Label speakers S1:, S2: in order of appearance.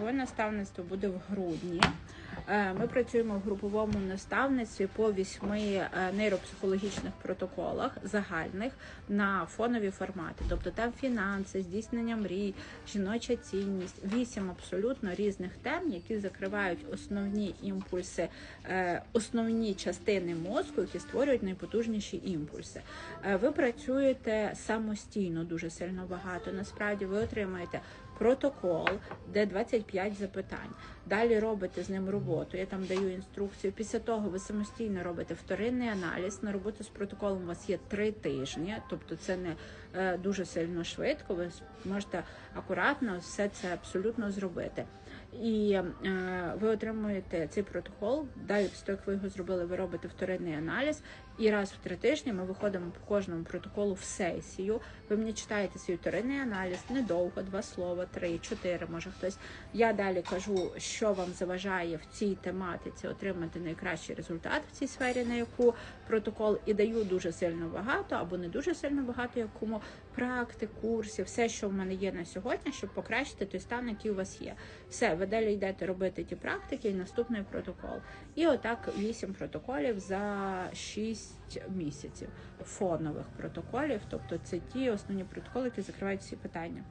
S1: Групове наставництво буде в грудні. Е, Ми працюємо в груповому наставництві по вісьми е, нейропсихологічних протоколах загальних на фонові формати. Тобто там фінанси, здійснення мрій, жіноча цінність, вісім абсолютно різних тем, які закривають основні імпульси, е, основні частини мозку, які створюють найпотужніші імпульси. Ви працюєте самостійно дуже сильно багато. Насправді ви отримаєте протокол, де 25 запитань. Далі робите з ним роботу. Я там даю інструкцію. Після того ви самостійно робите вторинний аналіз. На роботу з протоколом у вас є три тижні, тобто це не е, дуже сильно швидко. Ви можете акуратно все це абсолютно зробити. І е, ви отримуєте цей протокол. Далі, після того, як ви його зробили, ви робите вторинний аналіз. І раз в три тижні ми виходимо по кожному протоколу в сесію. Ви мені читаєте свій вторинний аналіз, недовго, два слова, три, чотири, може хтось. Я далі кажу, що вам заважає в цій тематиці отримати найкращий результат в цій сфері, на яку протокол, і даю дуже сильно багато або не дуже сильно багато, як кому практик, курсів, все, що в мене є на сьогодні, щоб покращити той стан, який у вас є. Все, ви далі йдете робити ті практики і наступний протокол. І отак вісім протоколів за 6 місяців фонових протоколів. Тобто це ті основні протоколи, які закривають всі питання.